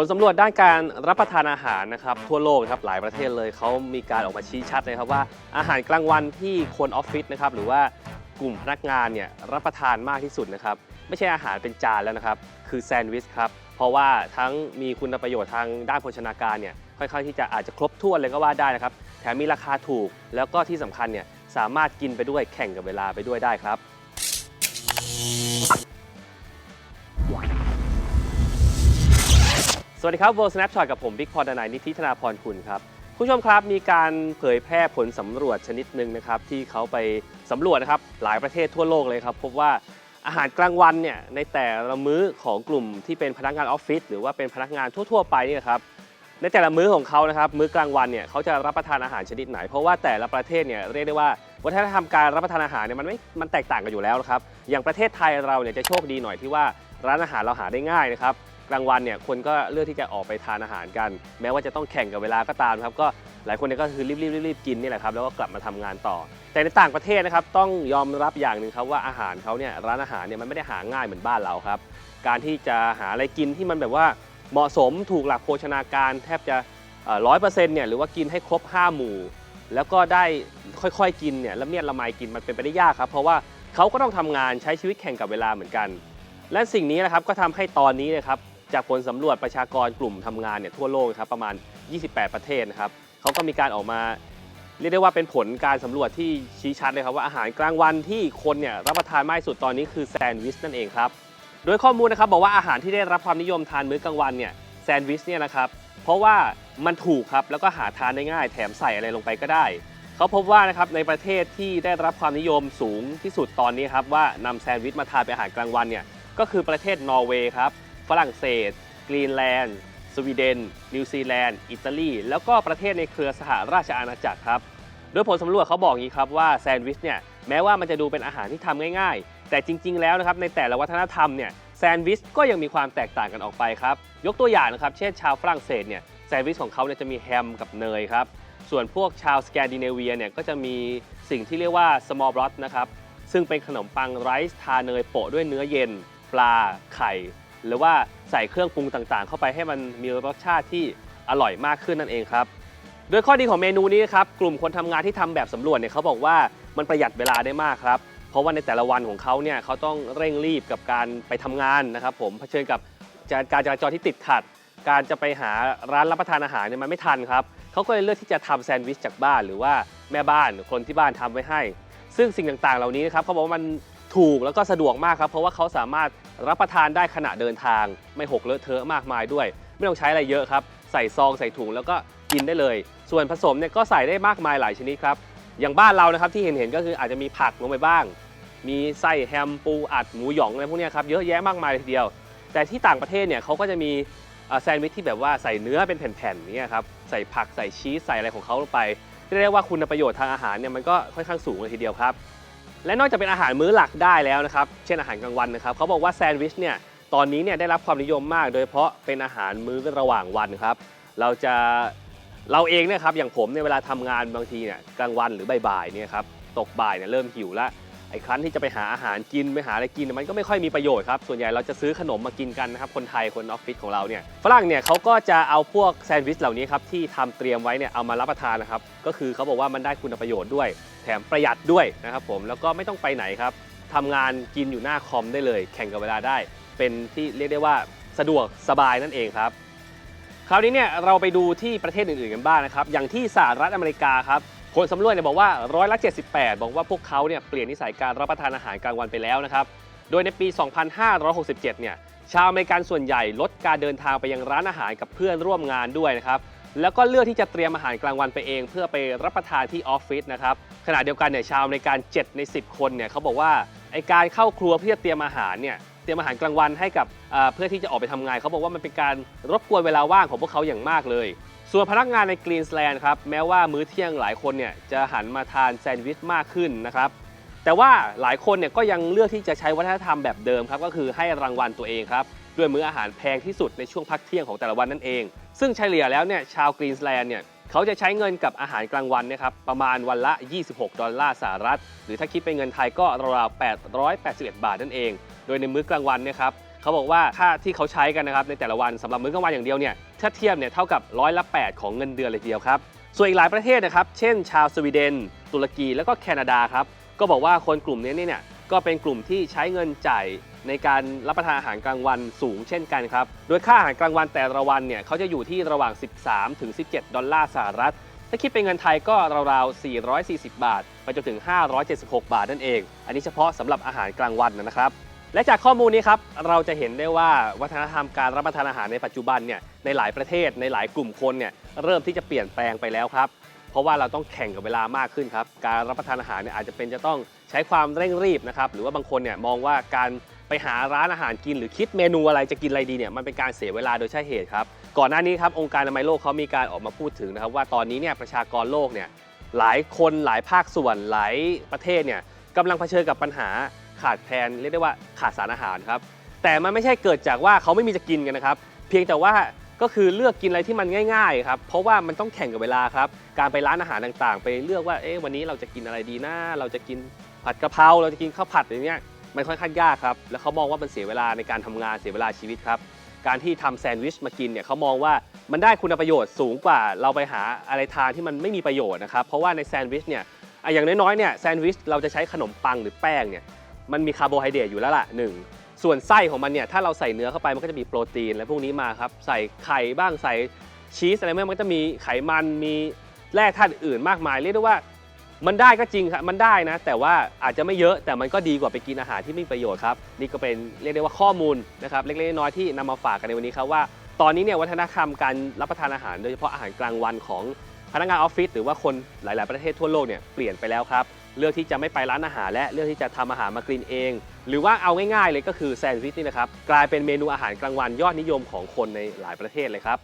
ผลสำรวจด้านการรับประทานอาหารนะครับทั่วโลกนะครับหลายประเทศเลยเขามีการออกมาชี้ชัดเลยครับว่าอาหารกลางวันที่คนออฟฟิศนะครับหรือว่ากลุ่มพนักงานเนี่ยรับประทานมากที่สุดนะครับไม่ใช่อาหารเป็นจานแล้วนะครับคือแซนด์วิชครับเพราะว่าทั้งมีคุณประโยชน์ทางด้านโภชนาการเนี่ยค่อนข้างที่จะอาจจะครบถ้วนเลยก็ว่าได้นะครับแถมมีราคาถูกแล้วก็ที่สำคัญเนี่ยสามารถกินไปด้วยแข่งกับเวลาไปด้วยได้ครับ สวัสดีครับ World Snapshot กับผมบิ๊กพอดนายนิธิธนาพรคุณครับ คุณผู้ชมครับมีการเผยแพร่ผลสำรวจชนิดหนึ่งนะครับ ที่เขาไปสำรวจนะครับหลายประเทศทั่วโลกเลยครับ พบว่าอาหารกลางวันเนี่ยในแต่ละมื้อของกลุ่มที่เป็นพนักงานออฟฟิศหรือว่าเป็นพนักงานทั่ว ๆ ไปนี่ครับในแต่ละมื้อของเขานะครับมื้อกลางวันเนี่ยเขาจะรับประทานอาหารชนิดไหน เพราะว่าแต่ละประเทศเนี่ยเรียกได้ว่าวัฒนธรรมการรับประทานอาหารเนี่ยมันไม่มันแตกต่างกันอยู่แล้วนะครับอย่างประเทศไทยเราเนี่ยจะโชคดีหน่อยที่ว่าร้านอาหารเราหาได้ง่ายนะครับ กลางวันเนี่ยคนก็เลือกที่จะออกไปทานอาหารกัน แม้ว่าจะต้องแข่งกับเวลาก็ตามครับก็หลายคนเนี่ยก็คือรีบๆรีบๆกินนี่แหละครับแล้วก็กลับมาทำงานต่อ แต่ในต่างประเทศนะครับต้องยอมรับอย่างหนึ่งครับว่าอาหารเขาเนี่ยร้านอาหารเนี่ยมันไม่ได้หาง่ายเหมือนบ้านเราครับ การที่จะหาอะไรกินที่มันแบบว่าเหมาะสมถูกหลักโภชนาการแทบจะร้อยเปอร์เซ็นต์เนี่ยหรือว่ากินให้ครบ 5 หมู่ แล้วก็ได้ค่อยๆกินเนี่ยละเมียดละไมกินมันเป็นไปได้ยากครับ เพราะว่าเขาก็ต้องทำงานใช้ชีวิตแข่งกับเวลาเหมือนกัน และสิ่งนี้นะครับก็ทำให้ตอนนี้นะครับ จากผลสำรวจประชากรกลุ่มทำงานเนี่ยทั่วโลกครับประมาณ 28 ประเทศนะครับเขาก็มีการออกมาเรียกได้ว่าเป็นผลการสำรวจที่ชี้ชัดเลยครับว่าอาหารกลางวันที่คนเนี่ยรับประทานมากที่สุดตอนนี้คือแซนด์วิชนั่นเองครับโดยข้อมูลนะครับบอกว่าอาหารที่ได้รับความนิยมทานมื้อกลางวันเนี่ยแซนด์วิชเนี่ยนะครับเพราะว่ามันถูกครับแล้วก็หาทานได้ง่าย แถมใส่อะไรลงไปก็ได้เขาพบว่านะครับในประเทศที่ได้รับความนิยมสูงที่สุดตอนนี้ครับว่านำแซนด์วิชมาทานเป็นอาหารกลางวันเนี่ยก็คือประเทศนอร์เวย์ครับ ฝรั่งเศส กรีนแลนด์ สวีเดน นิวซีแลนด์ อิตาลี แล้วก็ประเทศในเครือสหราชอาณาจักรครับ โดยผลสำรวจเขาบอกอย่างนี้ครับว่าแซนด์วิชเนี่ยแม้ว่ามันจะดูเป็นอาหารที่ทำง่ายๆ แต่จริง ๆ แล้วนะครับในแต่ละวัฒนธรรมเนี่ยแซนด์วิชก็ยังมีความแตกต่างกันออกไปครับ ยกตัวอย่างนะครับ เช่นชาวฝรั่งเศสเนี่ยแซนด์วิชของเขาเนี่ยจะมีแฮมกับเนยครับ ส่วนพวกชาวสแกนดิเนเวียเนี่ยก็จะมีสิ่งที่เรียกว่า small broth นะครับ ซึ่งเป็นขนมปังไรซ์ทาเนยโปะด้วยเนื้อเย็น ปลา ไข่ หรือว่าใส่เครื่องปรุงต่างๆ เข้าไปให้มันมีรสชาติที่อร่อยมากขึ้นนั่นเองครับ โดยข้อดีของเมนูนี้นะครับกลุ่มคนทำงานที่ทำแบบสำรวจเนี่ยเขาบอกว่ามันประหยัดเวลาได้มากครับเพราะว่าในแต่ละวันของเขาเนี่ยเขาต้องเร่งรีบกับการไปทำงานนะครับ ผมเผชิญกับการจราจรที่ติดขัด การจะไปหาร้านรับประทานอาหารเนี่ยมันไม่ทันครับเขาก็เลยเลือกที่จะทำแซนด์วิชจากบ้าน หรือว่าแม่บ้านหรือคนที่บ้านทำไว้ให้ ซึ่งสิ่งต่างๆ เหล่านี้นะครับเขาบอกว่ามัน ถูกแล้วก็สะดวกมากครับ เพราะว่าเขาสามารถรับประทานได้ขณะเดินทาง ไม่หกเลอะเทอะมากมายด้วย ไม่ต้องใช้อะไรเยอะครับ ใส่ซองใส่ถุงแล้วก็กินได้เลย ส่วนผสมเนี่ยก็ใส่ได้มากมายหลายชนิดครับ อย่างบ้านเรานะครับที่เห็นเห็นๆก็คืออาจจะมีผักลงไปบ้าง มีไส้แฮมปูอัดหมูหยองอะไรพวกนี้ครับเยอะแยะมากมายเลยทีเดียว แต่ที่ต่างประเทศเนี่ยเขาก็จะมีแซนด์วิชที่แบบว่าใส่เนื้อเป็นแผ่นๆนี่ครับใส่ผักใส่ชีสใส่อะไรของเขาลงไปเรียกได้ว่าคุณประโยชน์ทางอาหารเนี่ยมันก็ค่อนข้างสูงเลยทีเดียวครับ และนอกจากเป็นอาหารมื้อหลักได้แล้วนะครับ เช่นอาหารกลางวันนะครับเขาบอกว่าแซนด์วิชเนี่ยตอนนี้เนี่ยได้รับความนิยมมาก โดยเฉพาะเป็นอาหารมื้อระหว่างวันครับ เราจะเราเองเนี่ยครับอย่างผมเนี่ยเวลาทำงานบางทีเนี่ยกลางวันหรือบ่ายๆเนี่ยครับตกบ่ายเนี่ยเริ่มหิวแล้ว ไอ้ครั้นที่จะไปหาอาหารกินไปหาอะไรกินมันก็ไม่ค่อยมีประโยชน์ครับส่วนใหญ่เราจะซื้อขนมมากินกันนะครับคนไทยคนออฟฟิศของเราเนี่ยฝรั่งเนี่ยเขาก็จะเอาพวกแซนด์วิชเหล่านี้ครับที่ทำเตรียมไว้เนี่ยเอามารับประทานนะครับก็คือเขาบอกว่ามันได้คุณประโยชน์ด้วย แถมประหยัดด้วยนะครับผมแล้วก็ไม่ต้องไปไหนครับทำงานกินอยู่หน้าคอมได้เลย แข่งกับเวลาได้ เป็นที่เรียกได้ว่าสะดวกสบายนั่นเองครับคราวนี้เนี่ยเราไปดูที่ประเทศอื่นๆกันบ้างนะครับ อย่างที่สหรัฐอเมริกาครับ ผลสำรวจเนี่ยบอกว่าร้อยละ78 บอกว่าพวกเขาเนี่ยเปลี่ยนนิสัยการรับประทานอาหารกลางวันไปแล้วนะครับ โดยในปี 2567 เนี่ยชาวอเมริกันส่วนใหญ่ลดการเดินทางไปยังร้านอาหารกับเพื่อนร่วมงานด้วยนะครับแล้วก็เลือกที่จะเตรียมอาหารกลางวันไปเอง เพื่อไปรับประทานที่ออฟฟิศนะครับขณะเดียวกันเนี่ยชาวอเมริกัน7ใน 10 คนเนี่ยเขาบอกว่าไอการเข้าครัวเพื่อเตรียมอาหารเนี่ยเตรียมอาหารกลางวันให้กับเอ่อเพื่อที่จะออกไปทำงานเขาบอกว่ามันเป็นการรบกวนเวลาว่างของพวกเขาอย่างมากเลย ส่วนพนักงานในกรีนสแลนด์ครับแม้ว่ามื้อเที่ยงหลายคนเนี่ยจะหันมาทานแซนด์วิชมากขึ้นนะครับแต่ว่าหลายคนเนี่ยก็ยังเลือกที่จะใช้วัฒนธรรมแบบเดิมครับก็คือให้รางวัลตัวเองครับด้วยมื้ออาหารแพงที่สุดในช่วงพักเที่ยงของแต่ละวันนั่นเอง ซึ่งเฉลี่ยแล้วเนี่ยชาวกรีนสแลนด์เนี่ยเขาจะใช้เงินกับอาหารกลางวันนะครับประมาณวันละ 26 ดอลลาร์สหรัฐ หรือถ้าคิดเป็นเงินไทยก็ราวๆ881 บาทนั่นเอง โดยในมื้อกลางวันเนี่ยครับ เขาบอกว่าค่าที่เขาใช้กันนะครับในแต่ละวันสำหรับมื้อกลางวันอย่างเดียวเนี่ยถ้าเทียบเนี่ยเท่ากับร้อยละ8ของเงินเดือนเลยทีเดียวครับส่วนอีกหลายประเทศนะครับเช่น ชาวสวีเดน ตุรกี แล้วก็แคนาดาครับก็บอกว่าคนกลุ่มนี้เนี่ยก็เป็นกลุ่มที่ใช้เงินจ่ายในการรับประทานอาหารกลางวันสูงเช่นกันครับ โดยค่าอาหารกลางวันแต่ละวันเนี่ยเขาจะอยู่ที่ระหว่าง 13 ถึง 17 ดอลลาร์สหรัฐ ถ้าคิดเป็นเงินไทยก็ราวๆ 440 บาท ไปจนถึง 576 บาทนั่นเอง อันนี้เฉพาะสำหรับอาหารกลางวันนะครับ และจากข้อมูลนี้ครับเราจะเห็นได้ว่าวัฒนธรรมการรับประทานอาหารในปัจจุบันเนี่ยในหลายประเทศในหลายกลุ่มคนเนี่ยเริ่มที่จะเปลี่ยนแปลงไปแล้วครับ เพราะว่าเราต้องแข่งกับเวลามากขึ้นครับการรับประทานอาหารเนี่ยอาจจะเป็นจะต้องใช้ความเร่งรีบนะครับหรือว่าบางคนเนี่ยมองว่าการไปหาร้านอาหารกิน หรือคิดเมนูอะไรจะกินอะไรดีเนี่ยมันเป็นการเสียเวลาโดยใช่เหตุครับก่อนหน้านี้ครับองค์การอนามัยโลกเขามีการออกมาพูดถึงนะครับว่าตอนนี้เนี่ยประชากรโลกเนี่ยหลายคนหลายภาคส่วนหลายประเทศเนี่ยกำลังเผชิญกับปัญหา ขาดแคลนเรียกได้ว่าขาดสารอาหารครับแต่มันไม่ใช่เกิดจากว่าเขาไม่มีจะกินกันนะครับ เพียงแต่ว่าก็คือเลือกกินอะไรที่มันง่ายๆครับเพราะว่ามันต้องแข่งกับเวลาครับการไปร้านอาหารต่างๆ ไปเลือกว่าเอ๊ะวันนี้เราจะกินอะไรดีนะเราจะกินผัดกะเพราเราจะกินข้าวผัดอย่างเงี้ยมันค่อนข้างยากครับแล้วเขามองว่ามันเสียเวลาในการทำงานเสียเวลาชีวิตครับการที่ทำแซนด์วิชมากินเนี่ยเขามองว่ามันได้คุณประโยชน์สูงกว่าเราไปหาอะไรทานที่มันไม่มีประโยชน์นะครับเพราะว่าในแซนด์วิชเนี่ยอะอย่างน้อยๆเนี่ยแซนด์วิชเราจะใช้ขนมปังหรือแป้งเนี่ย มันมีคาร์โบไฮเดรตอยู่แล้วล่ะหนึ่งส่วนไส้ของมันเนี่ยถ้าเราใส่เนื้อเข้าไปมันก็จะมีโปรตีนและพวกนี้มาครับใส่ไข่บ้างใส่ชีสอะไรเมื่อมันก็จะมีไขมันมีแร่ธาตุอื่นมากมายเรียกได้ว่ามันได้ก็จริงครับมันได้นะ แต่ว่าอาจจะไม่เยอะแต่มันก็ดีกว่าไปกินอาหารที่ไม่มีประโยชน์ครับนี่ก็เป็นเรียกได้ว่าข้อมูลนะครับเล็กๆน้อยๆที่นำมาฝากกันในวันนี้ครับว่า ตอนนี้เนี่ยวัฒนธรรมการรับประทานอาหาร โดยเฉพาะอาหารกลางวันของพนักงานออฟฟิศหรือว่าคนหลาย ๆ ประเทศทั่วโลกเนี่ยเปลี่ยนไปแล้วครับ เลือกที่จะไม่ไปร้านอาหารและเลือกที่จะทำอาหารมากินเอง หรือว่าเอาง่ายๆเลยก็คือแซนด์วิชนี่นะครับกลายเป็นเมนูอาหารกลางวันยอดนิยมของคนในหลายประเทศเลยครับ